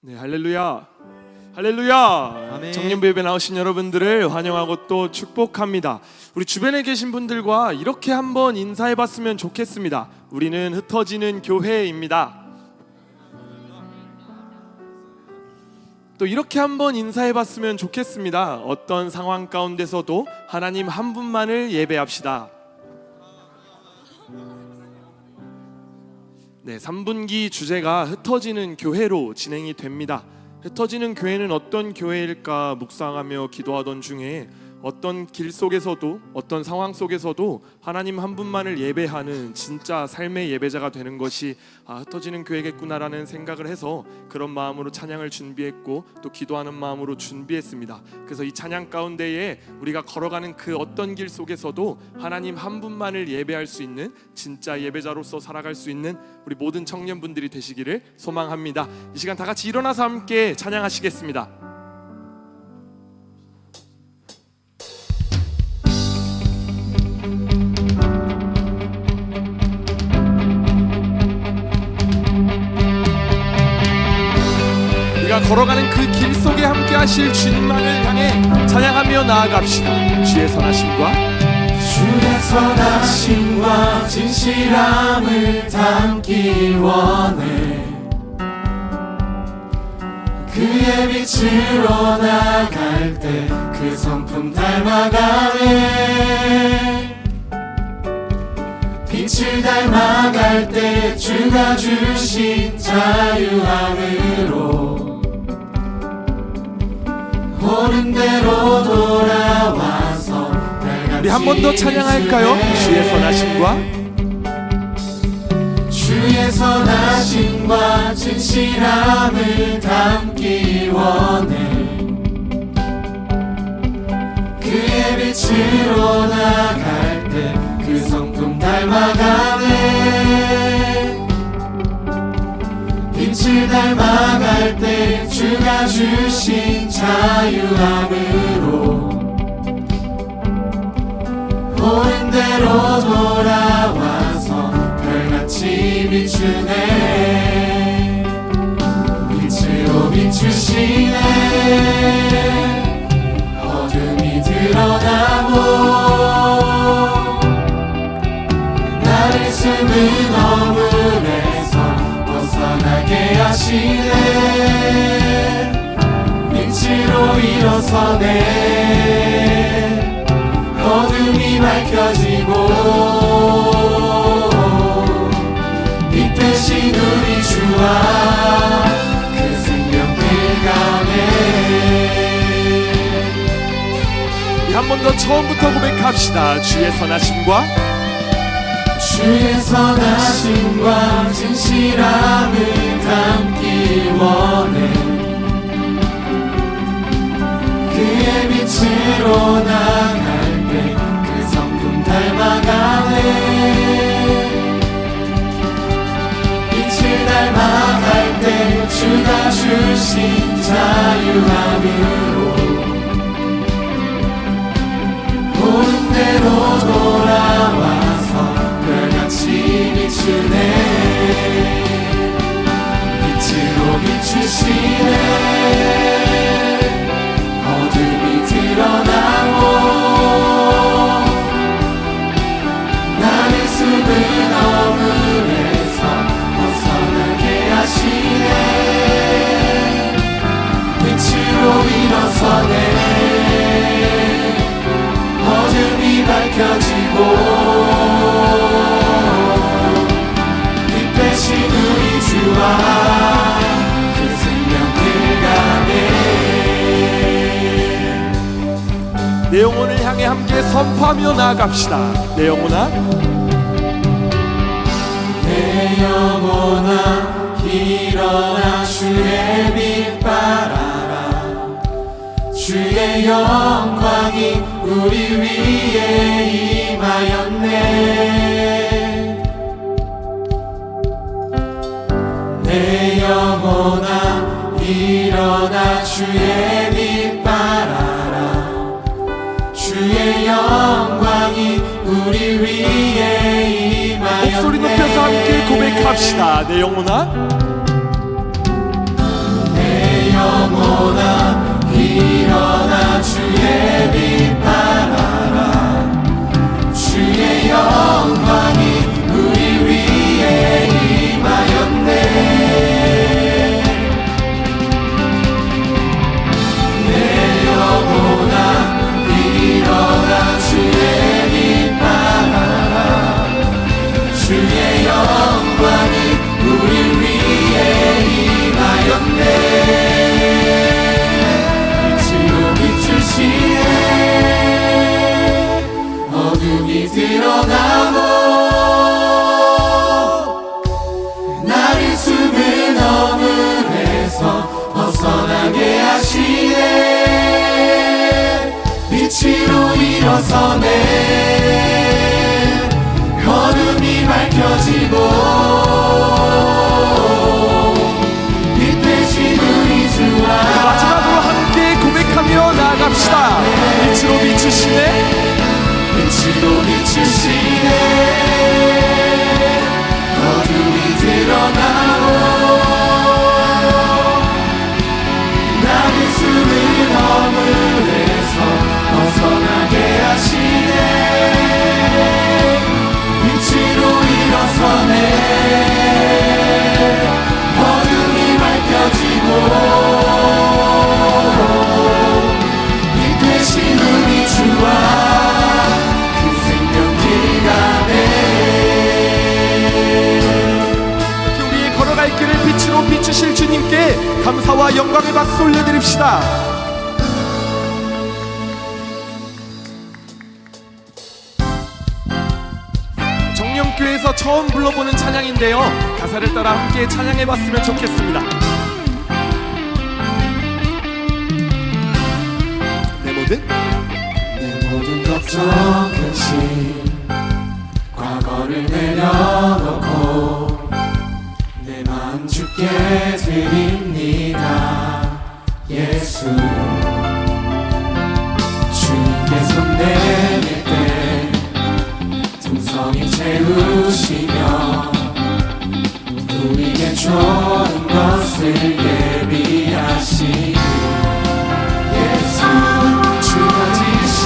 네, 할렐루야. 할렐루야. 아멘. 정년부 예배 나오신 여러분들을 환영하고 또 축복합니다. 우리 주변에 계신 분들과 이렇게 한번 인사해 봤으면 좋겠습니다. 우리는 흩어지는 교회입니다. 또 이렇게 한번 인사해 봤으면 좋겠습니다. 어떤 상황 가운데서도 하나님 한 분만을 예배합시다. 네, 3분기 주제가 흩어지는 교회로 진행이 됩니다. 흩어지는 교회는 어떤 교회일까 묵상하며 기도하던 중에 어떤 길 속에서도 어떤 상황 속에서도 하나님 한 분만을 예배하는 진짜 삶의 예배자가 되는 것이 아, 흩어지는 교회겠구나라는 생각을 해서 그런 마음으로 찬양을 준비했고 또 기도하는 마음으로 준비했습니다. 그래서 이 찬양 가운데에 우리가 걸어가는 그 어떤 길 속에서도 하나님 한 분만을 예배할 수 있는 진짜 예배자로서 살아갈 수 있는 우리 모든 청년분들이 되시기를 소망합니다. 이 시간 다 같이 일어나서 함께 찬양하시겠습니다. 하실 주님만을 향해 찬양하며 나아갑시다. 주의 선하심과 주의 선하심과 진실함을 담기 원해 그의 빛으로 나갈 때 그 성품 닮아가네 빛을 닮아갈 때 주가 주신 자유함으로 옳은 대로 돌아와서 우리 한 번 더 찬양할까요? 주의 선하심과? 주의 선하심과 진실함을 담기 원해. 그의 빛으로 나갈 때 그 성품 닮아가네 빛을 닮아갈 때 주가 주신 자유함으로 옳은 대로 돌아와서 별같이 비추네. 빛으로 비추시네. 어둠이 드러나고 나를 숨은 어물에서 벗어나 게 하시네. 빛으로 일어서네. 어둠이 밝혀지고 빛 대신 우리 주와 그 생명길 가네 한 번 더 처음부터 고백합시다. 주의 선하심과 주의 선하심과 진실함을 담기 원해. 그의 빛으로 나갈 때 그 성품 닮아가네. 빛을 닮아갈 때 주가 주신 자유함으로 비추네. 빛으로 비추시네. 어둠이 드러나고 나를 숨은 어물에서 벗어나게 하시네. 빛으로 일어서네. 어둠이 밝혀지고 대신 우리 주와 그 가네 내 영혼을 향해 함께 선포하며 나아갑시다. 내 영혼아 주의 빛바라라. 주의 영광이 우리 위에 임하였네. 목소리 높여서 함께 고백합시다. 내 영혼아. 내 영혼아 일어나 주의 빛바라라. 주의 영광이 함께 찬양해 봤으면 좋겠습니다. 내 모든? 내 모든 걱정 근심 과거를 내려놓고 내 마음 주께 드립니다. 예수 주님께 손 내밀 때 채우시며 우리에게 좋은 것을 예비하시니 예수 주가 지신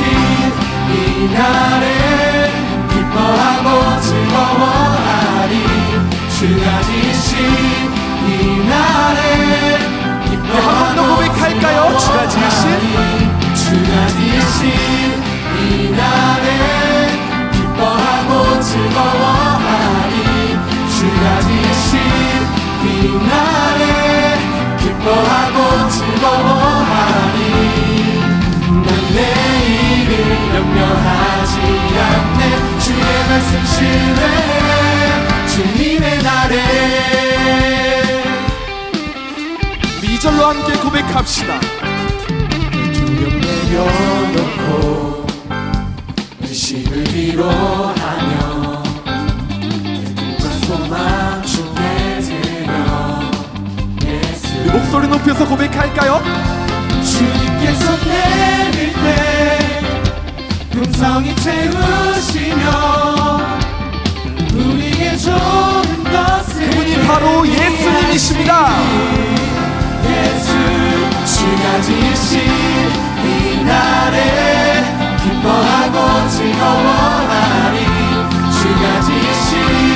이 날에 기뻐하고 즐거워하리. 주가 지신 이 날에 한번더 고백할까요? 주가 지신 이 날에 기뻐하고 즐거워 이 날에 기뻐하고 즐거워하리. 난 내일을 염려하지 않네. 주의 말씀 신뢰 주님의 날에. 우리 이절로 함께 고백합시다. 두렵 내려놓고 의심을 뒤로하며 목소리 높여서 고백할까요? 주님께서 내릴 때 음성이 채우시며 우리에게 좋은 것을 그분이 바로 예수님이십니다 예수 주가 지신 이 날에 기뻐하고 즐거워하리 주가 지신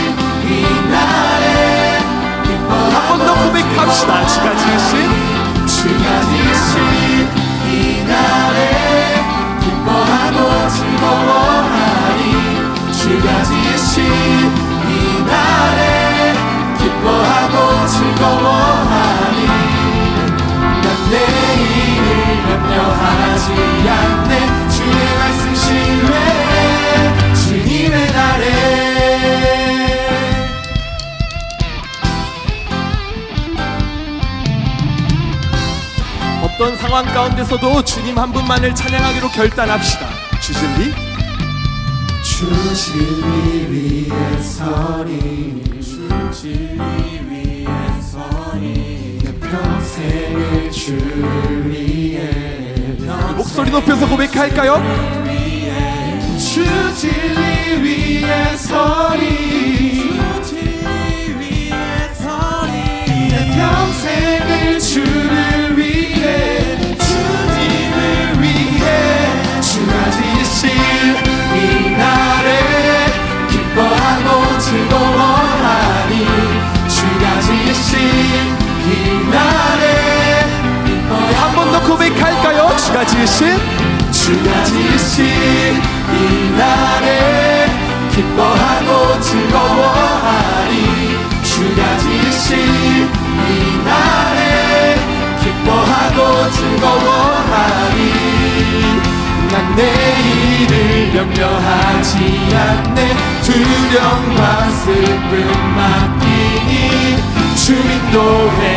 가운데서도 주님 한 분만을 찬양하기로 결단합시다 주진리 주 진리 위에 서리 주 진리 위에 서리 내 평생을 주를 위해 목소리 높여서 고백할까요? 주 진리 위에 서리 주 진리 위에 서리 내 평생을 주를 지으신 주가 지신 이 날에 기뻐하고 즐거워하리. 주가 지신 이 날에 기뻐하고 즐거워하리. 난 내일을 염려하지 않네. 두려움과 슬픔 맡기니 주 인도에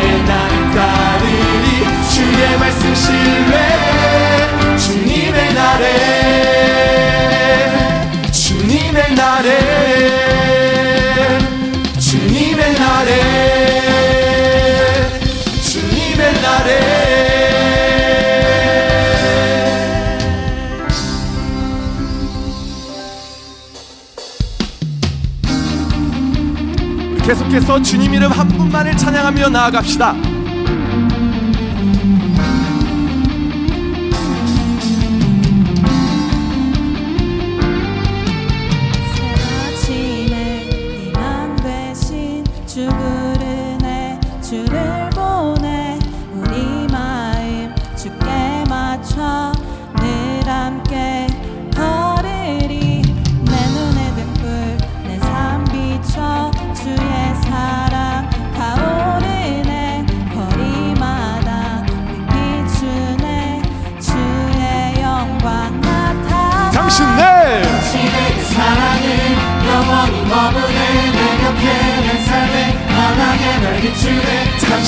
계속해서 주님 이름 한 분만을 찬양하며 나아갑시다.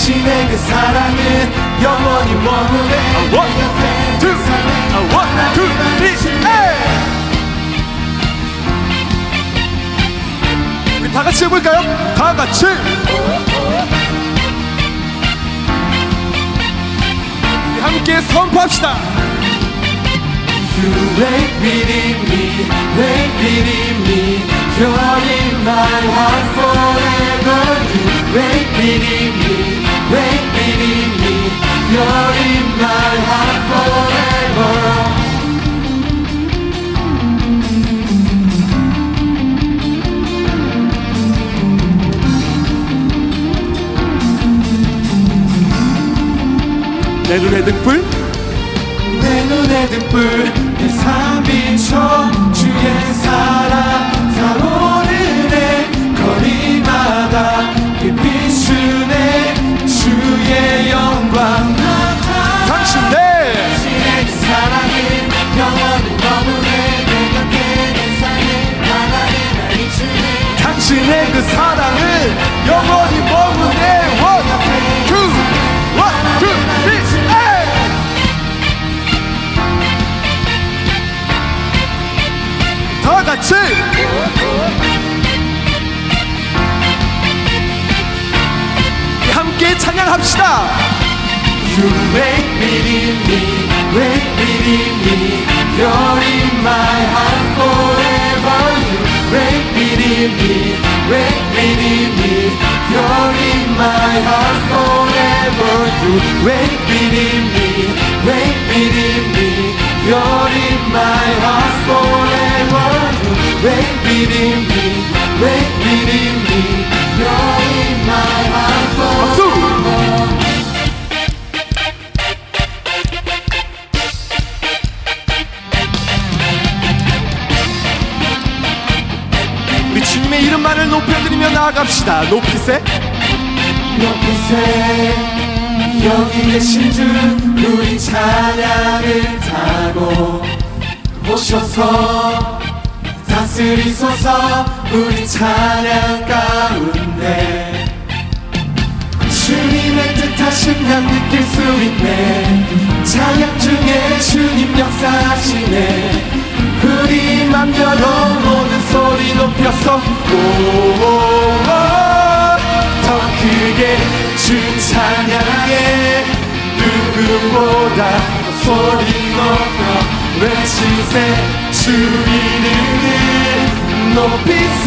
당신의 그 사랑은 영원히 머무네 내 원, 곁에 투, 아, 원, 투, 쓰리, 에이! 우리 다 같이 해볼까요? 다 같이. 우리 함께 선포합시다. You wait within me, wait within me You're in my heart forever You wait within me, wait within me You're in my heart forever 내 눈에 등불. 내 눈에 등불 내삶 비춰 주의 당신의 그 사랑은 영원히 머무네. 원, 투, 원, 투, 쓰리, 에이! 다 같이. 함께 찬양합시다. You wait within me, wait within me. You're in my heart forever. Me, wait within me. You're in my heart forever. You within me, wait within me. You're in my heart forever. You within me, wait within me. You're in my heart forever. 나아갑시다. 높이세. 높이세 여기 계신 주 우리 찬양을 타고 오셔서 다스리소서 우리 찬양 가운데 주님의 뜻하심 난 느낄 수 있네 찬양 중에 주님 역사하시네 우리 맘 열어 모든 소리 높여서 오더 크게 주 찬양해 누구보다 더 소리 높여 외치세. 주 이름을 높이세.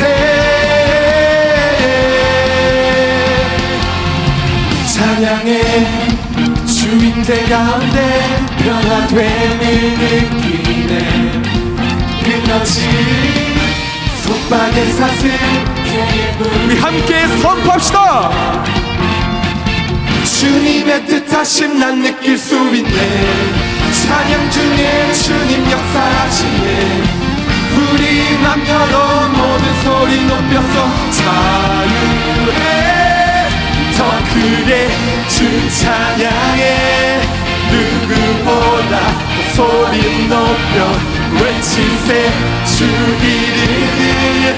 찬양해 주인들 가운데 변화됨을 느끼네 끝없이 속박의 사슬 우리 함께 선포합시다. 주님의 뜻하심 난 느낄 수 있네. 찬양 중에 주님 역사하시네. 우리 맘 열어 모든 소리 높여서 자유해. 더 크게 주 찬양해. 누구보다 더 소리 높여 외치세 주 이름을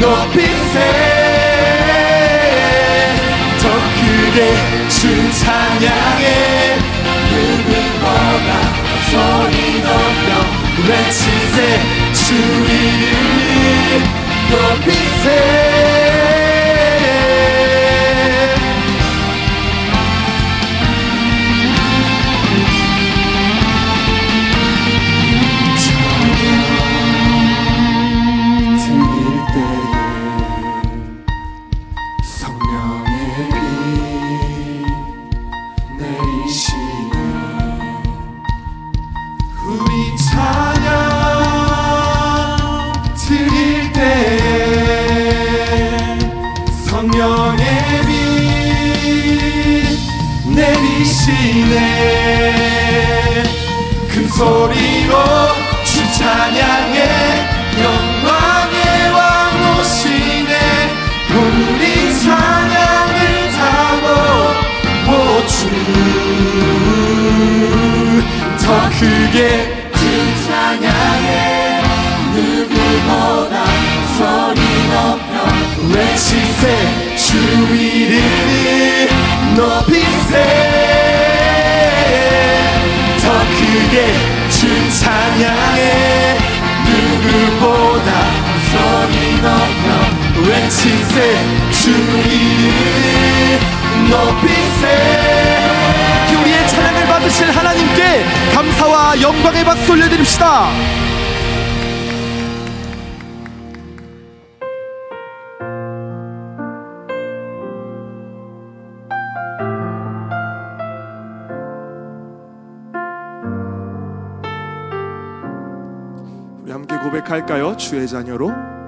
높이세 더 크게 주 찬양해 누구보다 소리 높여 외치세 주 이름을 높이세 크게 주 찬양해 누구보다 소리 높여 외치세 주 이름 높이세. 우리의 찬양을 받으실 하나님께 감사와 영광의 박수 올려드립시다 고백할까요? 주의 자녀로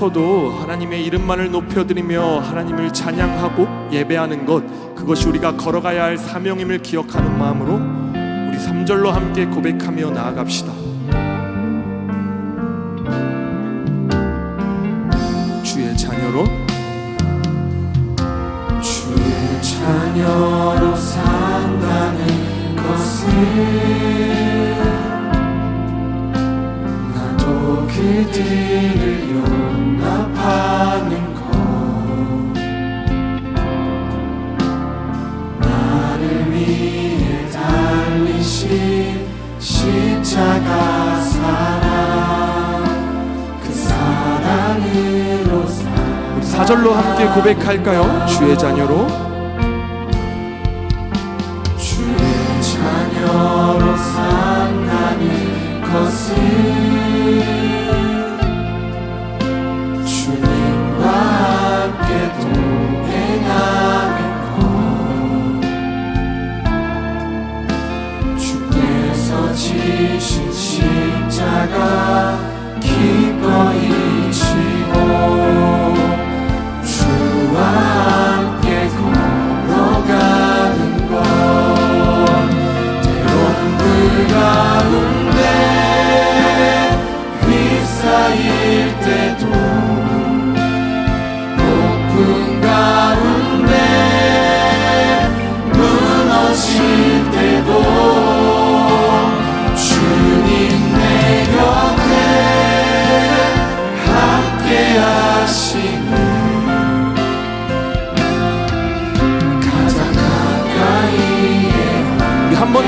가운데서도 하나님의 이름만을 높여드리며 하나님을 찬양하고 예배하는 것 그것이 우리가 걸어가야 할 사명임을 기억하는 마음으로 우리 3절로 함께 고백하며 나아갑시다. 주의 자녀로 주의 자녀로 산다는 것은 그들을 용납하는 것. 나를 위해 달리신 십자가 사랑. 그 사랑으로 4절로 함께 고백할까요? 주의 자녀로? 주의 자녀로 산다는 것은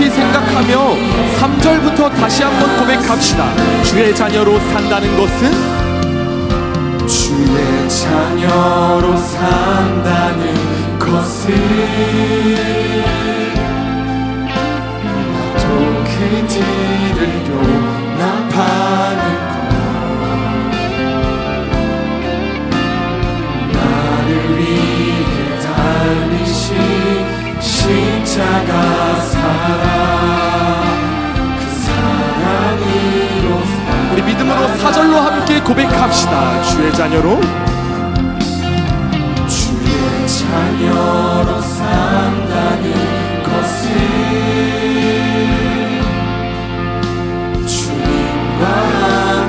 이 생각하며 3절부터 다시 한번 고백합시다. 주의 자녀로 산다는 것은 주의 자녀로 산다는 그 길을 용 함께 고백합시다. 주의 자녀로 주의 자녀로 산다는 것을 주님과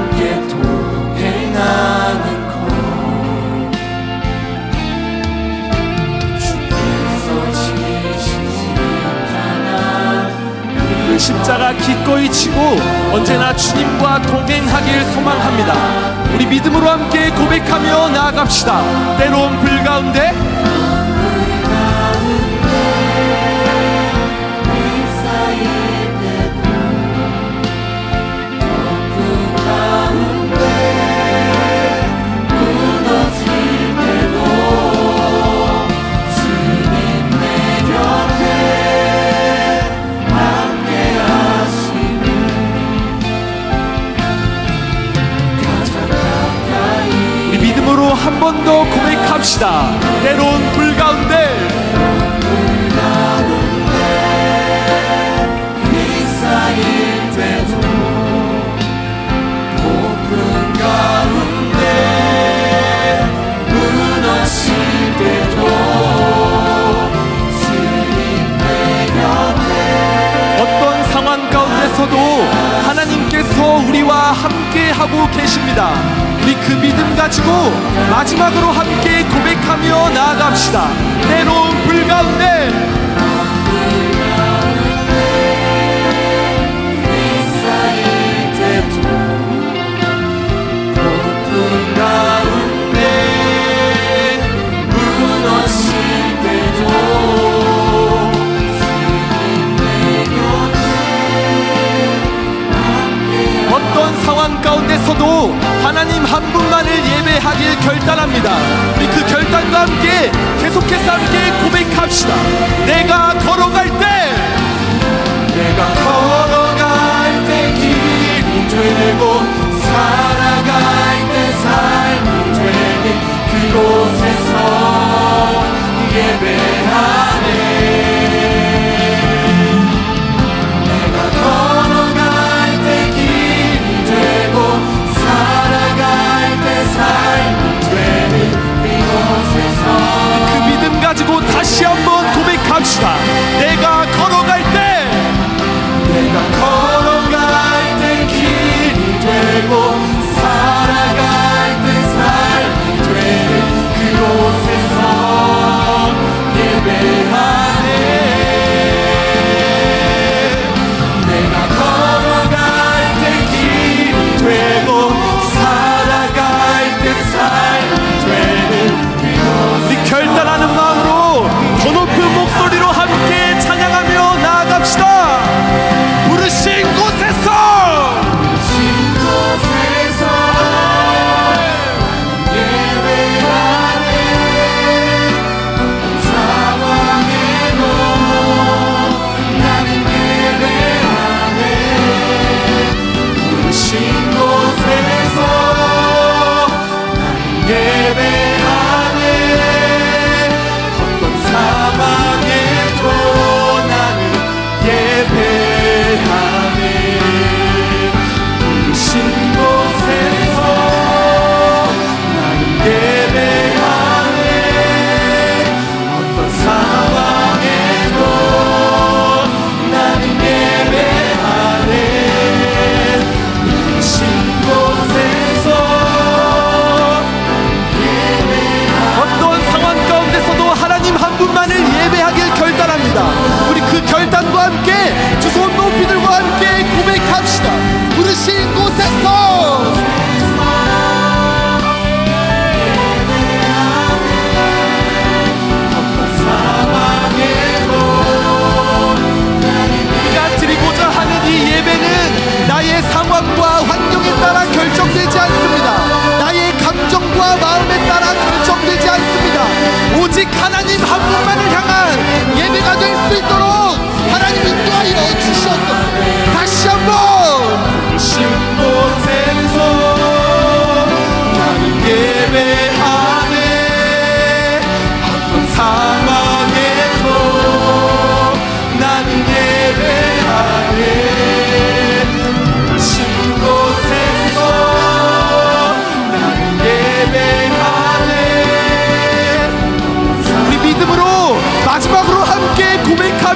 그 십자가 기꺼이 치고 언제나 주님과 동행하길 소망합니다. 우리 믿음으로 함께 고백하며 나아갑시다. 때론 불 가운데 고백하며 나아갑시다. 때론 불 가운데 어떤 상황 가운데서도 하나님 한 분만을 예배하길 결단합니다. 우리 그 결단과 함께 계속해서 함께 고백합시다. 내가 걸어갈 때 내가 걸어갈 때 길이 되고 살아갈 때 삶이 되는 그곳에서 예배하네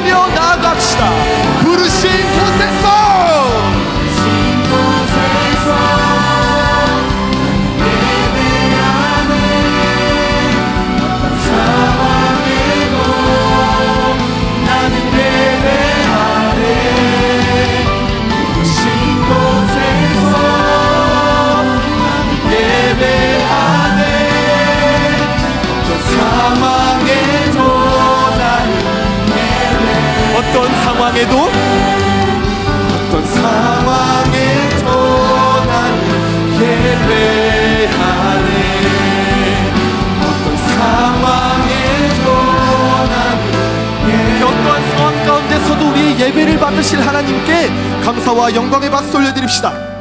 Yêu 영광의 박수 올려드립시다.